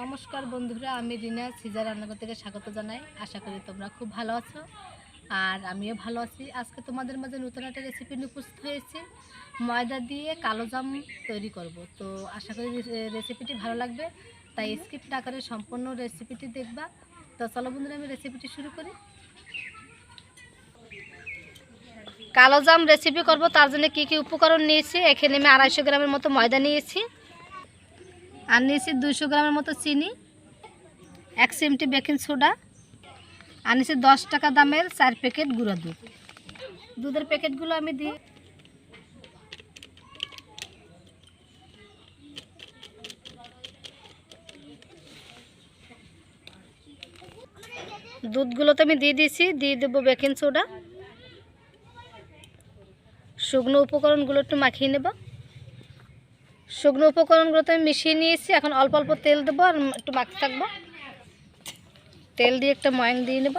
নমস্কার বন্ধুরা, আমি রিনা সিজার রান্নাঘর থেকে স্বাগত জানাই। আশা করি তোমরা খুব ভালো আছো। আর আমিও ভালো আছি। আজকে তোমাদের মাঝে নতুন একটা রেসিপি নিয়ে উপস্থিত হয়েছি। ময়দা দিয়ে কালো জাম তৈরি করব। তো আশা করি রেসিপিটি ভালো লাগবে। তাই স্কিপ না করে সম্পূর্ণ রেসিপিটি দেখবা। তো চলো বন্ধুরা, আমি রেসিপিটি শুরু করি। কালো জাম রেসিপি করব। তার জন্য কী কী উপকরণ নিয়েছি? এখানে আমি আড়াইশো গ্রামের মতো ময়দা নিয়েছি। আর নিয়েছি দুশো গ্রামের মতো চিনি, এক চিমটি বেকিং সোডা, আর নিয়েছি দশ টাকা দামের চার প্যাকেট গুঁড়ো দুধ। দুধের প্যাকেটগুলো আমি দিই। দুধগুলো তো আমি দিয়ে দিয়েছি, দিয়ে দেবো বেকিং সোডা। শুকনো উপকরণগুলো একটু মাখিয়ে নেব। শুকনো উপকরণগুলো তো আমি মিশিয়ে নিয়েছি। এখন অল্প অল্প তেল দেবো আর একটু মাখতে থাকব। তেল দিয়ে একটা ময়ং দিয়ে নেব।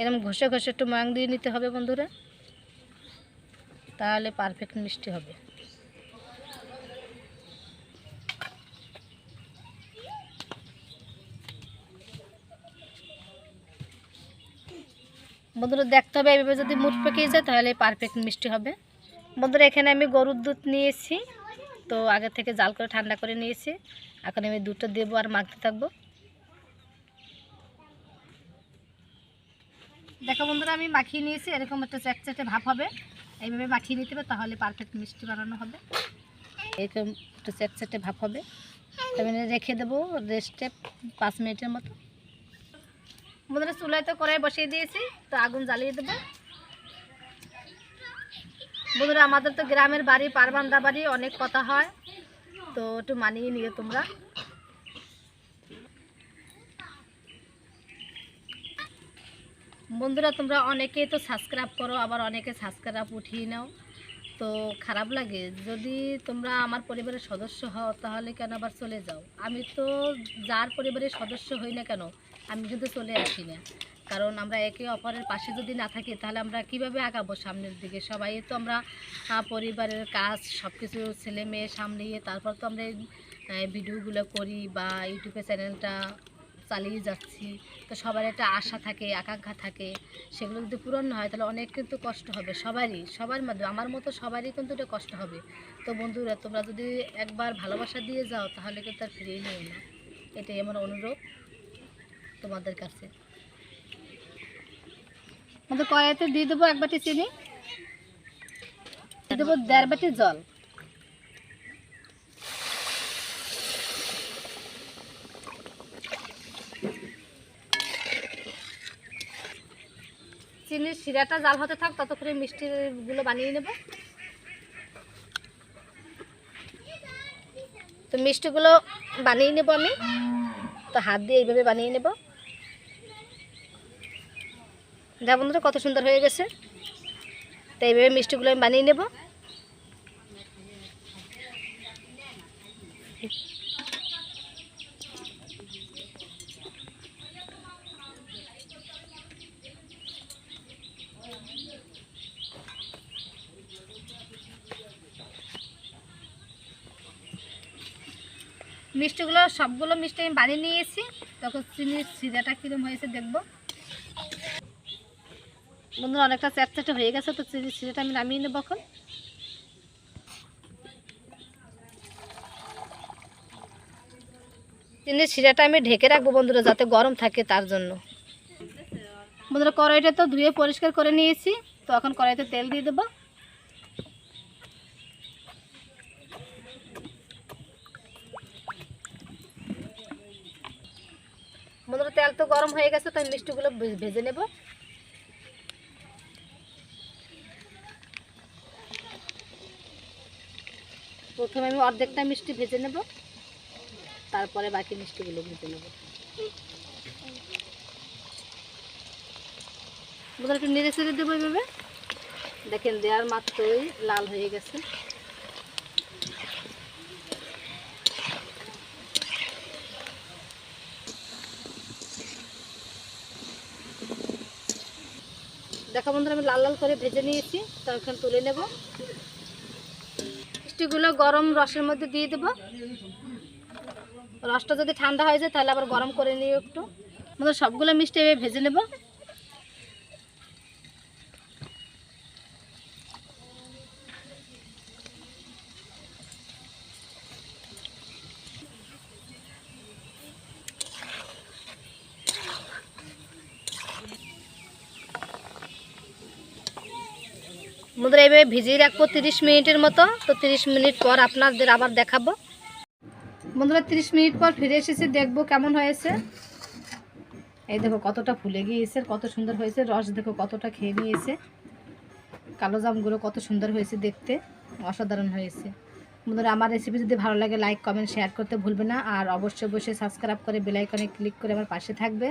এরম ঘষে ঘষে একটু ময়ং দিয়ে নিতে হবে বন্ধুরা। তাহলে পারফেক্ট মিষ্টি হবে। বন্ধুরা দেখতে হবে এইভাবে যদি মুঠ পেকে যায় তাহলে পারফেক্ট মিষ্টি হবে। বন্ধুরা এখানে আমি গরুর দুধ নিয়েছি, তো আগে থেকে জাল করে ঠান্ডা করে নিয়েছি। এখন আমি দুধটা দেবো আর মাখতে থাকব। দেখো বন্ধুরা, আমি মাখিয়ে নিয়েছি, এরকম একটা চ্যাটচ্যাটে ভাব হবে। এইভাবে মাখিয়ে নিতে হবে, তাহলে পারফেক্ট মিষ্টি বানানো হবে। এরকম একটু চ্যাটচ্যাটে ভাব হবে। তবে রেখে দেবো রেস্টে পাঁচ মিনিটের মতো। বন্ধুরা চুলায় তো কড়াই বসিয়ে দিয়েছি, তো আগুন জ্বালিয়ে দেবো। বন্ধুরা, আমাদের তো গ্রামের বাড়ি, পারবান্দা বাড়ি, অনেক কথা হয়। তো একটু মানিয়ে নিও তোমরা। বন্ধুরা, তোমরা অনেকেই তো সাবস্ক্রাইব করো, আবার অনেকে সাবস্ক্রাইব উঠিয়ে নাও। তো খারাপ লাগে, যদি তোমরা আমার পরিবারের সদস্য হও, তাহলে কেন আবার চলে যাও? আমি তো যার পরিবারের সদস্য হই না কেন আমি কিন্তু চলে আসি না। কারণ আমরা একে অপরের পাশে যদি না থাকি, তাহলে আমরা কীভাবে আগাবো সামনের দিকে? সবাই তো আমরা পরিবারের কাজ সব কিছু ছেলে মেয়ে সামলিয়ে তারপর তো আমরা ভিডিওগুলো করি বা ইউটিউবে চ্যানেলটা চালিয়ে যাচ্ছি। তো সবার একটা আশা থাকে, আকাঙ্ক্ষা থাকে, সেগুলো যদি পূরণ না হয়, তাহলে অনেক কিন্তু কষ্ট হবে সবারই, সবার মাধ্যমে আমার মতো সবারই কিন্তু এটা কষ্ট হবে। তো বন্ধুরা, তোমরা যদি একবার ভালোবাসা দিয়ে যাও, তাহলে কিন্তু আর ফিরিয়ে নিও না। এটাই আমার অনুরোধ। তোমাদের কাছে। আমাদের কড়াইতে দিয়ে দেবো এক বাটি চিনি। দিয়ে দেবো দেড় বাটি জল। চিনির শিরাটা জাল হতে থাক, ততক্ষণে মিষ্টিগুলো বানিয়ে নেব। তো মিষ্টিগুলো বানিয়ে নেব আমি। তো হাত দিয়ে এইভাবে বানিয়ে নেব। যা বন্ধুরা, কত সুন্দর হয়ে গেছে। তো এইভাবে মিষ্টিগুলো আমি বানিয়ে নেব। মিষ্টিগুলো, সবগুলো মিষ্টি আমি বানিয়ে নিয়েছি। তখন চিনির সিজাটা কীরকম হয়েছে দেখব। বন্ধুরা, অনেকটা চ্যাটচ্যাটে হয়ে গেছে তো সিরাটা আমি নামিয়ে নেব এখন। চিনির সিরাটা আমি ঢেকে রাখব বন্ধুরা, যাতে গরম থাকে তার জন্য। বন্ধুরা, কড়াইটা তো ধুয়ে পরিষ্কার করে নিয়েছি, তো এখন কড়াইতে তেল দিয়ে দেবো। বন্ধুরা, তেল তো গরম হয়ে গেছে তাই মিষ্টিগুলো ভে- ভেজে নেব। প্রথমে আমি অর্ধেকটা মিষ্টি ভেজে নেব, তারপরে বাকি মিষ্টিগুলো ভেজে নেব। বন্ধুরা একটু নেড়ে চেড়ে দেবো এইভাবে দেখেন দেওয়ার মাত্রই লাল হয়ে গেছে। দেখো বন্ধুরা, আমি লাল লাল করে ভেজে নিয়েছি, তো এখন তুলে নেব। মিষ্টিগুলো গরম রসের মধ্যে দিয়ে দেবো। রসটা যদি ঠান্ডা হয়ে যায়, তাহলে আবার গরম করে নিও একটু। সবগুলো মিষ্টি ভেজে নেব। বন্ধুরা এইভাবে ভিজিয়ে রাখব তিরিশ মিনিটের মতো। তো তিরিশ মিনিট পর আপনাদের আবার দেখাবো। বন্ধুরা, তিরিশ মিনিট পর ফিরে এসেছি, দেখব কেমন হয়েছে। এই দেখো কতটা ফুলে গিয়েছে, কত সুন্দর হয়েছে। রস দেখো কতটা খেয়ে নিয়েছে। কালো জামগুলো কত সুন্দর হয়েছে দেখতে, অসাধারণ হয়েছে। বন্ধুরা, আমার রেসিপি যদি ভালো লাগে লাইক কমেন্ট শেয়ার করতে ভুলবে না। আর অবশ্যই অবশ্যই সাবস্ক্রাইব করে বেলাইকনে ক্লিক করে আমার পাশে থাকবে।